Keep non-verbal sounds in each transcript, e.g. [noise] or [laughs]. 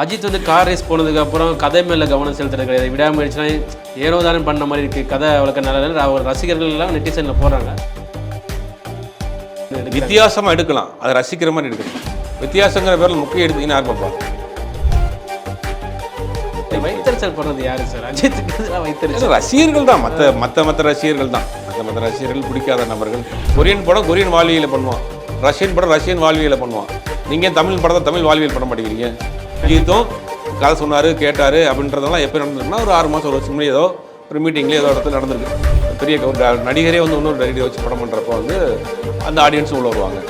அஜித் வந்து car race போனதுக்கு அப்புறம் கதை மேல கவனம் செலுத்துறது கிடையாது. விடாமுயற்சினா ஏனோ தானே பண்ண மாதிரி இருக்கு. கதை அவளுக்கு நல்ல அவர் ரசிகர்கள் எல்லாம் நெட்டிசன்ல போடுறாங்க. வித்தியாசமாக எடுக்கலாம். அதை ரசிக்கிற மாதிரி எடுக்கணும் வித்தியாசங்கிற பேரில் முக்கிய எடுத்தீங்கன்னா யார் பார்ப்பாங்க வைத்தறிச்சல் பண்றது யாரு சார் எதிராக வைத்தறிச்சல் ரசிகர்கள் தான். மற்ற மற்ற மற்ற ரசிகர்கள் தான். மற்ற மற்ற ரசிகர்கள் பிடிக்காத நபர்கள். கொரியன் படம் கொரியன் வாழ்வியல பண்ணுவான். ரஷ்யன் படம் ரஷ்யன் வாழ்வியல பண்ணுவான். நீங்கள் தமிழ் படத்தை தமிழ் வாழ்வியல் பண்ண மாட்டேங்கிறீங்க? கீதம் கதை சொன்னார் கேட்டார் அப்படின்றதெல்லாம் எப்போ நடந்திருக்குன்னா ஒரு ஆறு மாதம் ஒரு வருஷம் முன்னாடி ஏதோ ஒரு மீட்டிங்லேயே ஏதோ இடத்துல நடந்திருக்கு. பெரிய ஒரு நடிகரே வந்து இன்னொரு நடிகரை வச்சு படம் பண்ணுறப்போ வந்து அந்த ஆடியன்ஸும் உள்ள வருவாங்க.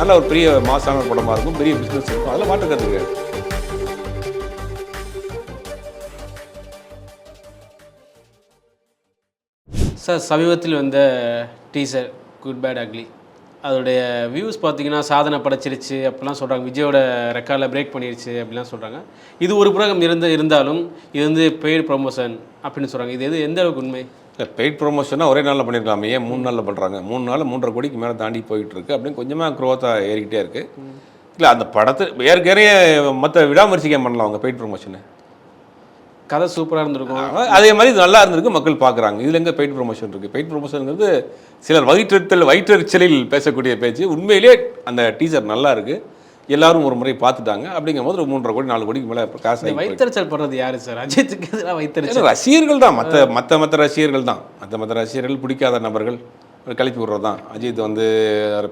நல்ல ஒரு பெரிய மாசான ஒரு படமாக இருக்கும் பெரிய பிஸ்னஸ் இருக்கும் அதில் மாற்றுக்கிறது கிடையாது சார் சமீபத்தில் வந்த டீசர் குட் பேட் அக்லி அதோடைய வியூஸ் பார்த்தீங்கன்னா சாதனை படைச்சிருச்சு அப்படிலாம் சொல்கிறாங்க விஜயோட ரெக்கார்டில் பிரேக் பண்ணிருச்சு அப்படிலாம் சொல்கிறாங்க இது ஒரு புறம் இருந்து இருந்தாலும் இது வந்து பெய்டு ப்ரொமோஷன் அப்படின்னு சொல்கிறாங்க இது எது எந்த அளவுக்கு உண்மை? இல்லை பெய்ட் ப்ரொமோஷனாக ஒரே நாளில் பண்ணியிருக்காமே ஏன் மூணு நாளில் பண்ணுறாங்க மூணு நாள் மூன்றரை கோடிக்கு மேலே தாண்டி போயிட்டு இருக்கு அப்படின்னு கொஞ்சமாக க்ரோத்தாக ஏறிக்கிட்டே இருக்கு. இல்லை அந்த படத்தை ஏற்கனவே மற்ற விடாமரிசிக்கம் பண்ணலாம் அவங்க பெய்ட் ப்ரொமோஷனு கதை சூப்பராக இருந்திருக்கும். அதே மாதிரி இது நல்லா இருந்திருக்கு மக்கள் பார்க்குறாங்க. இதில் எங்கே பெய்ட் ப்ரொமோஷன் இருக்குது பெய்ட் ப்ரொமோஷனுங்கிறது சிலர் வயிற்றெழுத்தல் வயிற்றெரிச்சலில் பேசக்கூடிய பேச்சு. உண்மையிலே அந்த டீசர் நல்லா இருக்குது எல்லாரும் ஒரு முறை பார்த்துட்டாங்க. அப்படிங்கும்போது ஒரு மூன்றரை கோடி நாலு கோடிக்கு மேலே காசு. வைத்தறிச்சல் பண்றது யாரு சார்? அஜித்துக்கு எதிராக வைத்தறிச்சல் ரசிகர்கள் தான். மற்ற மற்ற மற்ற ரசிகர்கள் தான். மற்ற மற்ற ரசிகர்கள் பிடிக்காத நபர்கள் கிளப்பி விடுறது தான் அஜித் வந்து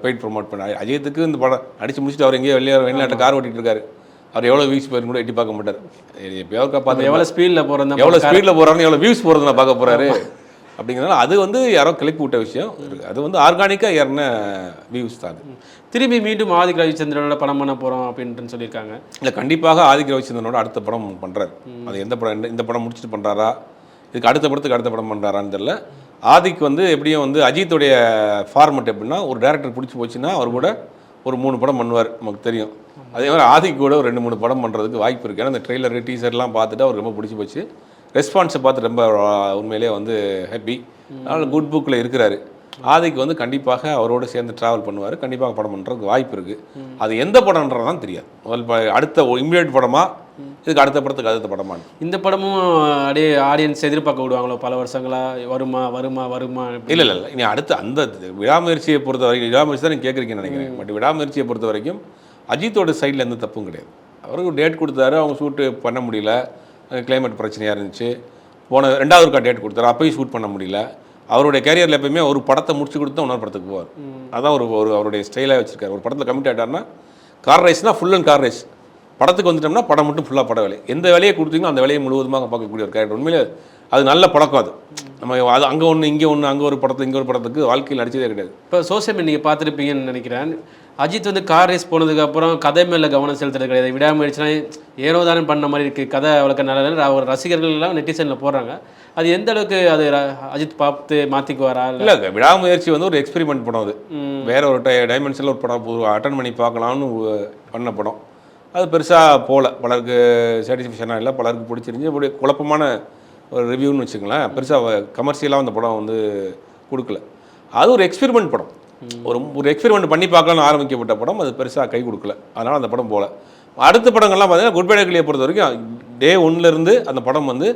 பெய்ட் ப்ரோமோட் பண்ண அஜித்துக்கு இந்த படம் அடிச்சு முடிச்சுட்டு அவர் எங்கேயோ வெளியே வெளிநாட்டில் கார் ஓட்டிட்டு இருக்காரு. அவர் எவ்வளோ வியூஸ் போயிருந்து கூட எட்டி பார்க்க மாட்டார். எப்பயாவது பார்த்து எவ்வளோ ஸ்பீடில் போகிறோம் எவ்வளோ ஸ்பீடில் போகிறான்னு எவ்வளோ வியூஸ் போகிறது நான் பார்க்க போகிறாரு அப்படிங்கிறனால அது வந்து யாரோ கிளப்பி விட்ட விஷயம். அது வந்து ஆர்கானிக்காக ஏறின வியூஸ் தான் அது. திரும்பி மீண்டும் ஆதிக் ரவிச்சந்திரனோட படம் பண்ண போகிறோம் அப்படின்ட்டு சொல்லியிருக்காங்க. இல்லை கண்டிப்பாக ஆதிக்க ரவிச்சந்திரனோட அடுத்த படம் பண்ணுறாரு அது எந்த படம் இந்த- படம் முடிச்சுட்டு பண்ணுறாரா இதுக்கு அடுத்த படத்துக்கு அடுத்த படம் பண்ணுறாரான்னு தெரியல. ஆதிக் வந்து எப்படியும் வந்து அஜித்துடைய ஃபார்மெட் எப்படின்னா ஒரு டேரக்டர் பிடிச்சி போச்சுன்னா அவர் கூட ஒரு மூணு படம் பண்ணுவார் நமக்கு தெரியும். அதே மாதிரி ஆதிக்கு கூட ஒரு ரெண்டு மூணு படம் பண்ணுறதுக்கு வாய்ப்பு இருக்குது ஏன்னா இந்த ட்ரெய்லர் டீசர்லாம் பார்த்துட்டு அவர் ரொம்ப பிடிச்சி போச்சு. ரெஸ்பான்ஸை பார்த்து ரொம்ப உண்மையிலேயே வந்து ஹாப்பி அதனால் குட் புக்கில் இருக்கிறாரு. ஆதிக்கு வந்து கண்டிப்பாக அவரோடு சேர்ந்து ட்ராவல் பண்ணுவார். கண்டிப்பாக படம் பண்ணுறதுக்கு வாய்ப்பு இருக்குது அது எந்த படம்ன்றதான் தெரியாது. முதல் ப- அடுத்த இம்மிடியட் படமாக இதுக்கு அடுத்த படத்துக்கு அடுத்த படமா? இந்த படமும் அப்படியே ஆடியன்ஸ் எதிர்பார்க்க விடுவாங்களோ? பல வருஷங்களா? வருமா வருமா வருமா இல்லை இல்லை இல்லை. இனி அடுத்து அந்த விடாமுயற்சியை பொறுத்த வரைக்கும் விடாமுயற்சி தான் நீங்கள் கேட்குறீங்கன்னு நினைக்கிறேன். பட் விடாமுயற்சியை பொறுத்த வரைக்கும் அஜித்தோட சைடில் எந்த தப்பும் கிடையாது. அவருக்கு டேட் கொடுத்தாரு அவங்க ஷூட்டு பண்ண முடியல. கிளைமேட் பிரச்சனையாக இருந்துச்சு. போன ரெண்டாவது ஒருக்கா டேட் கொடுத்தாரு அப்பயும் ஷூட் பண்ண முடியல. அவருடைய கேரியரில் எப்பயுமே ஒரு படத்தை முடிச்சு கொடுத்து இன்னொரு படத்துக்கு போவார். அதான் ஒரு ஒரு அவருடைய ஸ்டைலாக வச்சிருக்காரு. ஒரு படத்தில் கமிட் ஆகிட்டாருன்னா கார் ரேஸ்னால் ஃபுல் அண்ட் கார் ரேஸ் படத்துக்கு வந்துட்டோம்னா படம் மட்டும் ஃபுல்லாக பட வேலை. எந்த வேலையை கொடுத்தீங்களோ அந்த வேலையை முழுவதுமாக பார்க்கக்கூடிய ஒரு கேரக்டர் உண்மையிலே அது நல்ல பழக்கம் அது. நம்ம அது அங்கே ஒன்று இங்கே ஒன்று அங்கே ஒரு படத்துக்கு இங்கே ஒரு படத்துக்கு வாழ்க்கையில் நடிச்சதே கிடையாது. இப்போ சோசியல் மீடியா நீங்கள் பார்த்துருப்பீங்கன்னு நினைக்கிறேன். அஜித் வந்து கார் ரேஸ் போனதுக்கு அப்புறம் கதை மேல கவனம் செலுத்துறது கிடையாது. விடாமுயற்சினா ஏனோ தானே பண்ண மாதிரி இருக்கு. கதை அவளுக்கு நல்ல அவர் ரசிகர்கள் எல்லாம் நெட்டிசன்ல போடுறாங்க. அது எந்த அளவுக்கு அது அஜித் பார்த்து மாத்திக்குவாரா இல்ல? விடாமுயற்சி வந்து ஒரு எக்ஸ்பெரிமெண்ட் படம் அது. வேற ஒரு டைமென்ஷனில் ஒரு படம் அட்டன் பண்ணி பார்க்கலாம்னு பண்ண படம். அது பெருசாக போகல பலருக்கு சாட்டிஸ்ஃபேக்ஷனாக இல்லை பலருக்கு பிடிச்சிருந்துச்சு. இப்படி குழப்பமான ஒரு ரிவ்யூன்னு வச்சுங்களேன் பெருசாக கமர்ஷியலாக அந்த படம் வந்து கொடுக்கல. அது ஒரு எக்ஸ்பெரிமெண்ட் படம். ஒரு ஒரு எக்ஸ்பெரிமெண்ட் பண்ணி பார்க்கலாம்னு ஆரம்பிக்கப்பட்ட படம் அது பெருசாக கை கொடுக்கல. அதனால் அந்த படம் போகல அடுத்த படங்கள்லாம் பார்த்தீங்கன்னா குட் பை டக்லியை பொறுத்த வரைக்கும் டே இருந்து அந்த படம் வந்து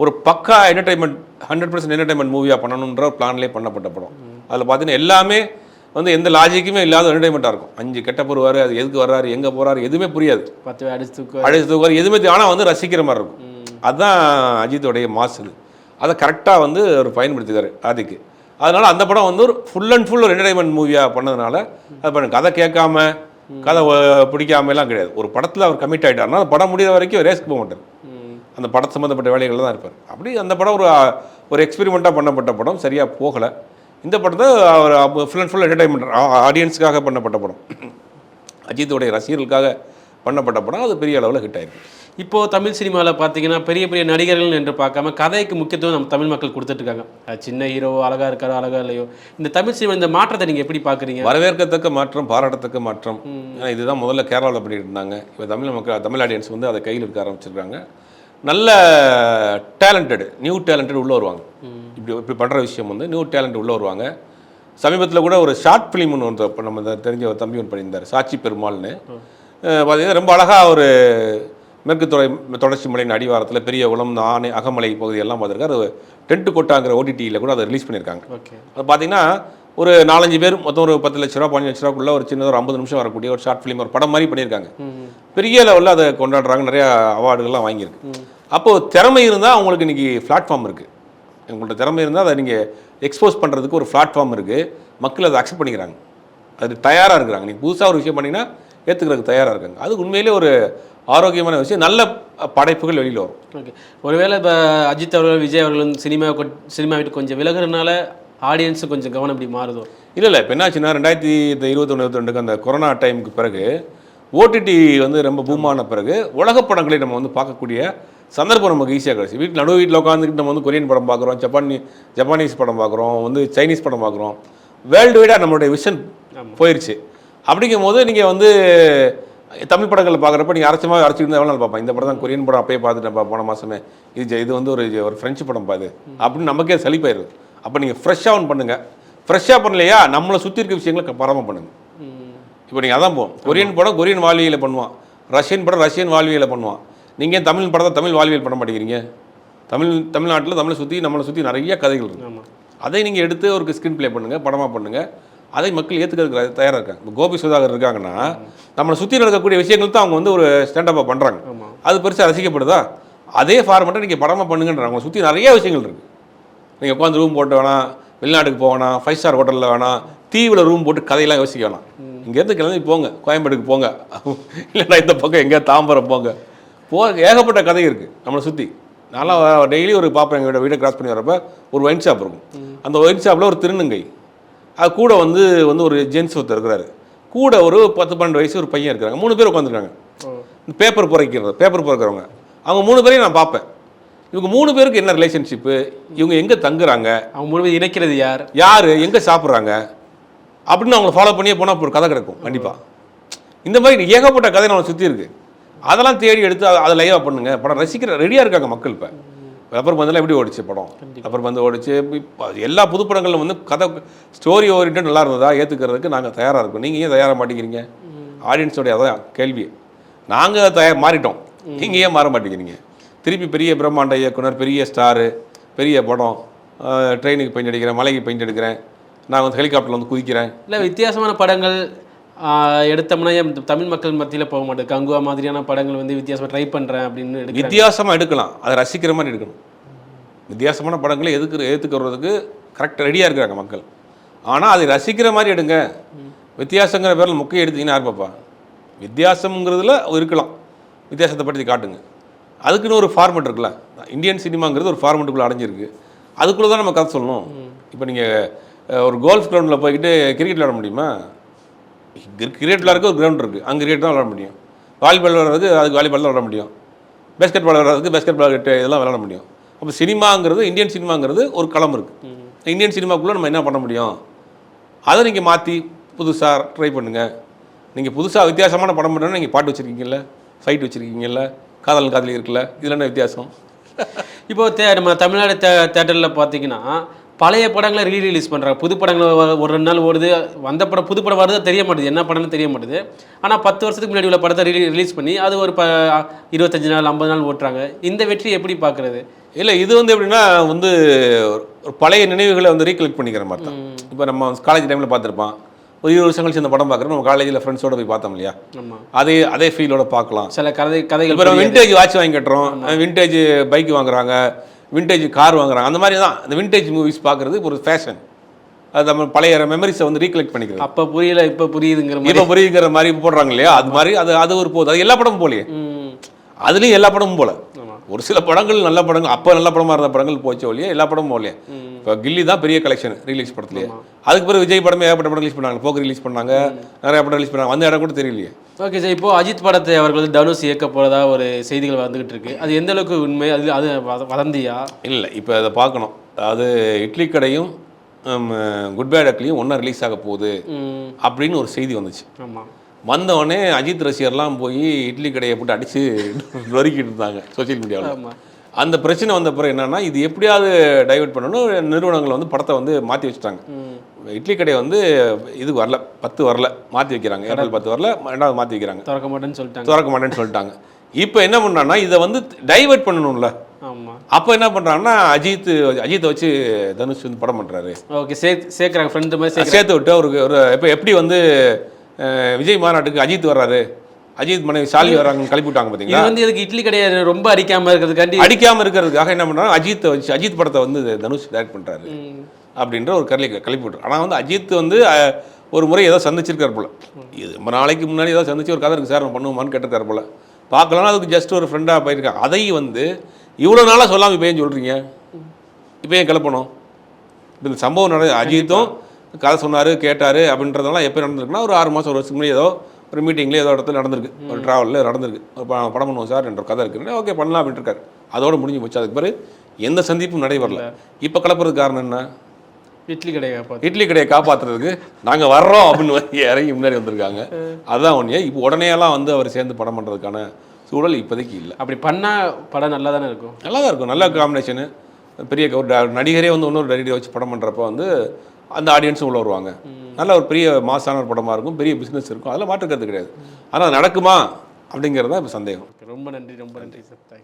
ஒரு பக்கா என்டர்டைன்மெண்ட் ஹண்ட்ரட் பர்சன்ட் என்டர்டைன்மெண்ட் மூவியாக பண்ணணுன்ற பிளான்லேயே பண்ணப்பட்ட படம். அதில் பார்த்தீங்கன்னா எல்லாமே வந்து எந்த லாஜிக்குமே இல்லாத என்டர்டைன்மெண்ட்டாக இருக்கும். அஞ்சு கெட்ட வருவார் அது எதுக்கு வர்றாரு எங்கே போகிறாரு எதுவுமே புரியாது. பத்து அடிச்சு தூக்கு அழைத்து தூக்குவார் எதுவுமே ஆனால் வந்து ரசிக்கிற மாதிரி இருக்கும். அதுதான் அஜித்தோடைய மாசு இது. அதை கரெக்டாக வந்து அவர் பயன்படுத்திக்காரு ஆதிக்கு. அதனால அந்த படம் வந்து ஒரு ஃபுல் அண்ட் ஃபுல் ஒரு என்டர்டைன்மெண்ட் மூவியாக பண்ணதுனால அது பண்ண. கதை கேட்காம கதை பிடிக்காம எல்லாம் கிடையாது. ஒரு படத்தில் அவர் கமிட் ஆகிட்டாருன்னா அந்த படம் முடிகிற வரைக்கும் ரேஸ்க்கு போக மாட்டார். அந்த படம் சம்மந்தப்பட்ட வேலைகளில் தான் இருப்பார். அப்படி அந்த படம் ஒரு ஒரு எக்ஸ்பெரிமெண்ட்டாக பண்ணப்பட்ட படம் சரியாக போகலை. இந்த படத்தை அவர் ஃபுல் அண்ட் ஃபுல் என்டர்டைன்மெண்ட் ஆடியன்ஸுக்காக பண்ணப்பட்ட படம். அஜித்துடைய ரசிகர்களுக்காக பண்ணப்பட்ட படம். அது பெரிய அளவில் ஹிட் ஆயிருக்கு. இப்போ தமிழ் சினிமாவில் பார்த்தீங்கன்னா பெரிய பெரிய நடிகர்கள் என்று பார்க்காம கதைக்கு முக்கியத்துவம் நம்ம தமிழ் மக்கள் அது சின்ன ஹீரோ அழகா இருக்காரோ அழகா இல்லையோ. இந்த தமிழ் சினிமா இந்த மாற்றத்தை நீங்க எப்படி பார்க்குறீங்க வரவேற்கத்தக்க மாற்றம் பாராட்டத்தக்க மாற்றம். ஏன்னா இதுதான் முதல்ல கேரளாவில் பண்ணிட்டு இருந்தாங்க. இப்போ தமிழ் மக்கள் தமிழ் ஆடியன்ஸ் வந்து அதை கையில் இருக்க ஆரம்பிச்சிருக்காங்க. நல்ல டேலண்டட் நியூ டேலண்டட் உள்ளே வருவாங்க. இப்படி இப்படி பண்ணுற விஷயம் வந்து நியூ டேலண்ட் உள்ளே வருவாங்க. சமீபத்தில் கூட ஒரு ஷார்ட் ஃபிலிம் ஒன்று வந்து நம்ம தெரிஞ்ச ஒரு தம்பி ஒன்று பண்ணியிருந்தார் சாட்சி பெருமாள்னு. பார்த்தீங்கன்னா ரொம்ப அழகாக ஒரு மேற்கு தொலை தொடர்ச்சி மலையின் அடிவாரத்தில் பெரிய குளம் ஆனை அகமலை பகுதி எல்லாம் பார்த்துருக்காரு. டென்ட் கொட்டாங்கிற ஓடிடியில் கூட அதை ரிலீஸ் பண்ணியிருக்காங்க. அது பார்த்தீங்கன்னா ஒரு நாலஞ்சு பேர் மொத்தம் ஒரு பத்து லட்ச ரூபா பதினஞ்சு லட்ச ரூபாக்குள்ள ஒரு சின்ன ஒரு ஐம்பது நிமிஷம் வரக்கூடிய ஒரு ஷார்ட் ஃபிலிம் ஒரு படம் மாதிரி பண்ணியிருக்காங்க. பெரிய லெவலில் அதை கொண்டாடுறாங்க நிறைய அவார்டுகள்லாம் வாங்கியிருக்கு. அப்போது திறமை இருந்தால் அவங்களுக்கு இன்னைக்கு பிளாட்ஃபார்ம் இருக்குது உங்கள்ட்ட திறமை இருந்தால் அதை நீங்கள் எக்ஸ்போஸ் பண்ணுறதுக்கு ஒரு பிளாட்ஃபார்ம் இருக்குது மக்கள் அதை அக்செப்ட் பண்ணிக்கிறாங்க. அது தயாராக இருக்கிறாங்க. நீங்கள் புதுசாக ஒரு விஷயம் பண்ணிங்கன்னா ஏற்றுக்கிறதுக்கு தயாராக இருக்காங்க. அது உண்மையிலே ஒரு ஆரோக்கியமான விஷயம். நல்ல படைப்புகள் வெளியில் வரும். ஓகே. ஒருவேளை இப்போ அஜித் அவர்கள் விஜய் அவர்கள் சினிமா சினிமா விட்டு கொஞ்சம் விலகுறதுனால ஆடியன்ஸு கொஞ்சம் கவனம் இப்படி மாறுதோ? இல்லை இல்லை. இப்போ என்னாச்சுன்னா ரெண்டாயிரத்தி இருபத்தொன்று இருபத்தி அந்த கொரோனா டைமுக்கு பிறகு ஓடிடி வந்து ரொம்ப பூமான பிறகு உலக படங்களை நம்ம வந்து பார்க்கக்கூடிய சந்தர்ப்பம் நமக்கு ஈஸியாக கிடச்சி. வீட்டில் நடுவு வீட்டில் உட்காந்துக்கிட்டு நம்ம வந்து கொரியன் படம் பார்க்குறோம் ஜப்பானி ஜப்பானீஸ் படம் பார்க்குறோம் வந்து சைனீஸ் படம் பார்க்குறோம். வேர்ல்டு வைடாக நம்மளுடைய விஷன் போயிடுச்சு அப்படிங்கும் போது நீங்கள் வந்து தமிழ் படங்கள் பார்க்குறப்ப நீங்கள் அரைச்சமாக அரைச்சிட்டு எவ்வளோ நாள் பார்ப்பேன் இந்த படம் தான் கொரியன் படம் அப்பயே பார்த்துட்டேன் போன மாதமே இது இது வந்து ஒரு ஒரு ஃப்ரெஞ்சு படம் பாது அப்படின்னு நமக்கே சலிப்பாயிருது. அப்போ நீங்கள் ஃப்ரெஷ்ஷாக ஒன்று பண்ணுங்கள் ஃப்ரெஷ்ஷாக பண்ணலையா? நம்மளை சுற்றி இருக்க விஷயங்களை பராம பண்ணுங்க. இப்போ நீங்கள் அதான் போகும் கொரியன் படம் கொரியன் வாழ்வியலை பண்ணுவான். ரஷ்யன் படம் ரஷ்யன் வாழ்வியலை பண்ணுவான். நீங்கள் ஏன் தமிழ் படத்தை தமிழ் வாழ்வியல் பண்ண மாட்டேங்கிறீங்க தமிழ் தமிழ்நாட்டில் தமிழை சுற்றி நம்மளை சுற்றி நிறைய கதைகள் இருக்கு. ஆமாம் அதை நீங்கள் எடுத்து ஒரு ஸ்க்ரீன் ப்ளே பண்ணுங்கள் படமாக பண்ணுங்கள் அதை மக்கள் ஏற்றுக்கிறதுக்கு தயாராக இருக்காங்க. இப்போ கோபி சுதாகர் இருக்காங்கன்னா நம்மளை சுற்றி நடக்கக்கூடிய விஷயங்கள் தான் அவங்க வந்து ஒரு ஸ்டாண்டப்பாக பண்ணுறாங்க அது பெருசாக ரசிக்கப்படுதா? அதே ஃபார்மெட்டை நீங்கள் படமாக பண்ணுங்கன்றாங்க. அவங்களை சுற்றி நிறைய விஷயங்கள் இருக்குது நீங்கள் உட்காந்து ரூம் போட்டு வேணாம் வெளிநாட்டுக்கு போக வேணாம் ஃபைவ் ஸ்டார் ஹோட்டலில் வேணாம் தீவில் ரூம் போட்டு கதையெல்லாம் யோசிக்க வேணாம். இங்கேருந்து கிளம்பி போங்க கோயம்பேடுக்கு போங்க. [laughs] இல்லைன்னா இந்த பக்கம் எங்கேயா தாம்பரம் போங்க. போ ஏகப்பட்ட கதை இருக்குது நம்மளை சுற்றி நான்லாம் டெய்லி ஒரு பார்ப்பேன் எங்கள் வீட்டை கிராஸ் பண்ணி வரப்ப ஒரு ஒயின் ஷாப் இருக்கும். அந்த ஒயின் ஷாப்பில் ஒரு திருநங்கை. அது கூட வந்து வந்து ஒரு ஜென்ஸ் ஒருத்தர் இருக்கிறாரு. கூட ஒரு பத்து பன்னெண்டு வயசு ஒரு பையன் இருக்கிறாங்க. மூணு பேர் உட்காந்துருக்காங்க இந்த பேப்பர் புரைக்கிறது பேப்பர் புறக்கிறவங்க. அவங்க மூணு பேரையும் நான் பார்ப்பேன் இவங்க மூணு பேருக்கு என்ன ரிலேஷன்ஷிப்பு இவங்க எங்கே தங்குறாங்க? அவங்க முழுவதும் இணைக்கிறது யார்? யார்? எங்கே சாப்பிட்றாங்க? அப்படின்னு அவங்கள ஃபாலோ பண்ணியே போனால் ஒரு கதை கிடைக்கும் கண்டிப்பாக இந்த மாதிரி ஏகப்பட்ட கதை நம்மளை சுற்றி இருக்குது அதெல்லாம் தேடி எடுத்து அதை- லைவாக பண்ணுங்க. படம் ரசிக்கிற ரெடியாக இருக்காங்க மக்கள் இப்போ. ரப்பர் பந்தெல்லாம் எப்படி ஓடிச்சு படம்? ரப்பர் பந்து ஓடிச்சு எல்லா புது படங்களும் வந்து கதை ஸ்டோரி ஓரியன்ட் நல்லா இருந்ததா? ஏற்றுக்கிறதுக்கு நாங்கள் தயாராக இருக்கோம். நீங்கள் ஏன் தயாராக மாட்டேங்கிறீங்க? ஆடியன்ஸோடைய அதான் கேள்வி. நாங்கள் தயார் மாறிட்டோம். நீங்கள் ஏன் மாற மாட்டேங்கிறீங்க? திருப்பி பெரிய பிரம்மாண்ட இயக்குனர் பெரிய ஸ்டாரு பெரிய படம் ட்ரெயினுக்கு பெயிண்ட் அடிக்கிறேன் மலைக்கு பெயிண்ட் எடுக்கிறேன். நான் வந்து ஹெலிகாப்டரில் வந்து குதிக்கிறேன். இல்லை வித்தியாசமான படங்கள் எடுத்தோம்னா தமிழ் மக்கள் மத்தியில் போக மாட்டேது கங்குவா மாதிரியான படங்கள் வந்து வித்தியாசமாக ட்ரை பண்ணுறேன் அப்படின்னு வித்தியாசமாக எடுக்கலாம். அதை ரசிக்கிற மாதிரி எடுக்கணும். வித்தியாசமான படங்களை எதுக்கு ஏற்றுக்கிறதுக்கு கரெக்டாக ரெடியாக இருக்கிறாங்க மக்கள். ஆனால் அதை ரசிக்கிற மாதிரி எடுங்க. வித்தியாசங்கிற பேரில் முக்கியம் எடுத்தீங்கன்னா யார் பாப்பா வித்தியாசங்கிறதுல இருக்கலாம். வித்தியாசத்தை பற்றி காட்டுங்க. அதுக்குன்னு ஒரு ஃபார்மெட் இருக்குல்ல. இந்தியன் சினிமாங்கிறது ஒரு ஃபார்மெட்டுக்குள்ளே அடைஞ்சிருக்கு அதுக்குள்ளே தான் நம்ம கதை சொல்லணும். இப்போ நீங்கள் ஒரு கோல்ஃப் கிரவுண்டில் போய்கிட்டு கிரிக்கெட் விளையாட முடியுமா? கிரிக்கெட் விளையாடுறதுக்கு ஒரு கிரவுண்ட் இருக்குது அங்கே கிரிக்கெட் தான் விளையாட முடியும். வாலிபால் விளையாடுறதுக்கு அதுக்கு வாலிபால் தான் விளையாட முடியும். பேஸ்கெட் பால் விளையாடுறதுக்கு பேஸ்கெட் பால் இதெல்லாம் விளையாட முடியும். அப்போ சினிமாங்கிறது இந்தியன் சினிமாங்கிறது ஒரு களம் இருக்குது இந்தியன் சினிமாக்குள்ளே நம்ம என்ன பண்ண முடியும்? அதை நீங்கள் மாற்றி புதுசாக ட்ரை பண்ணுங்கள் நீங்கள் புதுசாக வித்தியாசமான படம் பண்ணணும்னா நீங்கள் பாட்டு வச்சுருக்கீங்கல்ல? ஃபைட் வச்சுருக்கீங்கல்ல? காதல் காதலி இருக்குல்ல? இதில் என்ன வித்தியாசம்? இப்போ தே நம்ம தமிழ்நாடு தே தேட்டரில் பார்த்தீங்கன்னா பழைய படங்களை ரீ ரிலீஸ் பண்ணுறாங்க புது படங்கள் ஒரு ரெண்டு நாள் ஓடுது வந்த படம் புது படம் வருது தெரிய மாட்டேது. என்ன படம்னு தெரிய மாட்டேது. ஆனால் பத்து வருஷத்துக்கு முன்னாடி உள்ள படத்தை ரீ ரிலீஸ் பண்ணி அது ஒரு ப இருபத்தஞ்சு நாள் ஐம்பது நாள் ஓட்டுறாங்க. இந்த வெற்றி எப்படி பார்க்குறது இல்லை இது வந்து எப்படின்னா வந்து ஒரு- பழைய நினைவுகளை வந்து ரீகலெக்ட் பண்ணிக்கிற மாதிரி தான். இப்போ நம்ம காலேஜ் டைமில் பார்த்துருப்பான் ஒரு இருபது வருஷம் கழிச்சு இந்த படம் பார்க்குறோம் நம்ம காலேஜில் ஃப்ரெண்ட்ஸோட போய் பார்த்தோம் இல்லையா? அதே அதே ஃபீலோட பார்க்கலாம். சில கதை கதைகள் இப்போ விண்டேஜ் வாட்ச் வாங்கி கட்டுறோம். விண்டேஜ் பைக் வாங்குறாங்க. விண்டேஜ் கார் வாங்குறாங்க. அந்த மாதிரி தான். இந்த விண்டேஜ் மூவிஸ் பார்க்குறது ஒரு ஃபேஷன் அது நம்ம பழைய மெமரிஸை வந்து ரீகலெக்ட் பண்ணிக்கிறது. அப்போ புரியல இப்போ புரியுதுங்கிற மாதிரி. இப்போ புரியுங்கிற மாதிரி போடுறாங்க இல்லையா? அது மாதிரி அது அது ஒரு போகுது அது எல்லா படமும் போலையே. அதுலேயும் எல்லா படமும் போல. ஒரு சில படங்கள் நல்ல படங்கள் அப்போ நல்ல படமாக இருந்த படங்கள் போச்சு ஒழிய எல்லா படமும் போகலையே. இப்போ கில்லி தான் பெரிய கலெக்ஷன் ரிலீஸ் படத்துலேயே அதுக்கு பிறகு விஜய் படமே ஏகப்பட்ட படம் ரிலீஸ் பண்ணாங்க போக்கு ரிலீஸ் பண்ணாங்க நிறைய படம் ரிலீஸ் பண்ணாங்க. வந்த இடம் கூட தெரியலையே. ஓகே சார் இப்போ அஜித் படத்தை அவர்கள் வந்து தனுஷ் இயக்க போறதா ஒரு செய்திகள் வந்துகிட்டு இருக்கு. அது எந்த அளவுக்கு உண்மை? அது அது வத- வதந்தியா? இல்லை இப்போ அதை பார்க்கணும். அதாவது இட்லி கடையும் குட் பேட் அக்லியும் ஒன்றா ரிலீஸ் ஆக போகுது அப்படின்னு ஒரு செய்தி வந்துச்சு. ஆமாம் வந்தவொடனே அஜித் ரசிகர்லாம் போய் இட்லி கடையை போட்டு அடித்து நொறுக்கிட்டு இருந்தாங்க சோஷியல் மீடியாவில் அந்த பிரச்சனை வந்த பிறகு என்னன்னா இது எப்படியாவது டைவர்ட் பண்ணணும் நிறுவனங்கள் வந்து படத்தை வந்து மாற்றி வச்சுட்டாங்க. இட்லி கடை வந்து இது வரல பத்து வரல மாற்றி வைக்கிறாங்க. ஏப்ரல் பத்து வரல ரெண்டாவது மாற்றி வைக்கிறாங்க. திறக்க மாட்டேன்னு சொல்லிட்டாங்க. திறக்க மாட்டேன்னு சொல்லிட்டாங்க. இப்போ என்ன பண்ணுறான்னா இதை வந்து டைவர்ட் பண்ணணும்ல. அப்போ என்ன பண்ணுறாங்கன்னா அஜித் அஜித்தை வச்சு தனுஷ் வந்து படம் பண்ணுறாரு ஓகே சே சேர்க்குறாங்க ஃப்ரெண்டு மாதிரி சேர்த்து விட்டு அவருக்கு ஒரு இப்போ எப்படி வந்து விஜய் மாநாட்டுக்கு அஜித் வர்றாரு. அஜித் மனைவி சாலி வர்றாங்கன்னு கிளப்பி விட்டாங்க இது பார்த்தீங்களா வந்து எதுக்கு இட்லி கிடையாது ரொம்ப அடிக்காம இருக்கிறதுக்காண்டி அடிக்காம இருக்கிறதுக்காக என்ன பண்ணுறாங்க அஜித்தை வச்சு அஜித் படத்தை வந்து தனுஷ் டைரக்ட் பண்ணுறாரு. அப்படின்ற ஒரு கரலி கிளப்பி ஆனால் வந்து அஜித் வந்து ஒரு முறை ஏதோ சந்திச்சிருக்காரு போல. இது ரொம்ப நாளைக்கு முன்னாடி ஏதோ சந்திச்சு ஒரு கதை இருக்கு சார் நம்ம பண்ணுவோமான்னு கேட்டிருக்காரு போல. பார்க்கலாம் அதுக்கு ஜஸ்ட் ஒரு ஃப்ரெண்டாக போயிருக்காங்க. அதையும் வந்து இவ்வளோ நாளாக சொல்லாமல் இப்போ ஏன் சொல்கிறீங்க இப்போ ஏன் கிளப்பணும்? இப்போ இந்த சம்பவம் நட அஜித்தும் கதை சொன்னார் கேட்டார் அப்படின்றதெல்லாம் எப்போ நடந்திருக்குன்னா ஒரு ஆறு மாதம் ஒரு வருஷத்துக்கு முன்னாடி ஏதோ ஒரு மீட்டிங்கில் ஏதோ இடத்துல நடந்திருக்கு. ஒரு ட்ராவலில் நடந்திருக்கு. ஒரு படம் பண்ணுவோம் சார் என்ற கதை இருக்குன்னு ஓகே பண்ணலாம் அப்படின்ட்டு இருக்காரு. அதோட முடிஞ்சு போச்சு. அதுக்கு பிறகு எந்த சந்திப்பும் நடைபெறல. இப்போ கிளப்புறதுக்கு காரணம் என்ன? இட்லி கடையை இட்லி கடையை காப்பாத்துறதுக்கு நாங்கள் வர்றோம் அப்படின்னு இறங்கி முன்னாடி வந்திருக்காங்க. அதுதான் ஒன்றே இப்போ உடனேயெல்லாம் வந்து அவர் சேர்ந்து படம் பண்ணுறதுக்கான சூழல் இப்போதைக்கு இல்லை. அப்படி பண்ணால் படம் நல்லா தானே இருக்கும்? நல்லா தான் இருக்கும். நல்ல காம்பினேஷனு பெரிய ஒரு நடிகரே வந்து இன்னொரு நடிகரை வச்சு படம் பண்ணுறப்ப வந்து அந்த ஆடியன்ஸும் உள்ள வருவாங்க. நல்ல ஒரு பெரிய மாசான ஒரு படமாக இருக்கும் பெரிய பிஸ்னஸ் இருக்கும். அதில் மாற்றுக்கிறது கிடையாது. ஆனால் அது நடக்குமா அப்படிங்கிறது தான் இப்போ சந்தேகம். ரொம்ப நன்றி ரொம்ப நன்றி சார் தேங்க்ஸ்